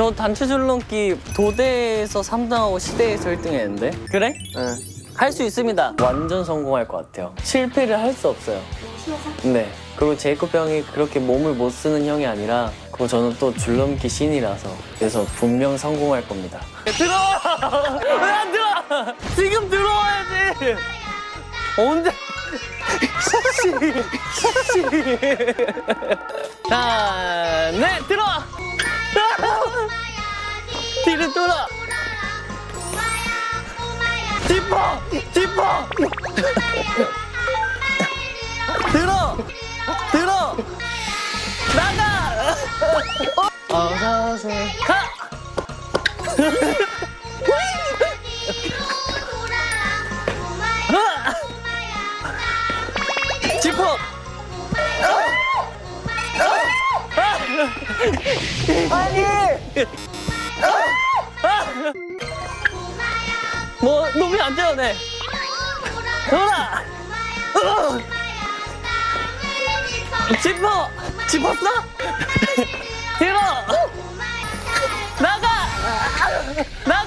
저 단체 줄넘기 도대에서 3등하고 시대에서 1등 했는데 그래? 응. 할 수 있습니다. 완전 성공할 것 같아요. 실패를 할 수 없어요. 네. 그리고 제이콥 형이 그렇게 몸을 못 쓰는 형이 아니라 그리고 저는 또 줄넘기 신이라서 그래서 분명 성공할 겁니다. 들어와! 왜 안 들어와? 지금 들어와야지! 언제? 자, 네, 들어와! 짚어! 짚어! 들어! 들어! 나가! 어서오세요. 가! 으아! 짚 뭐 놈이 안 돼요, 네. 돌아! 으아! 짚어! 짚었어? 들어! 나가! 나!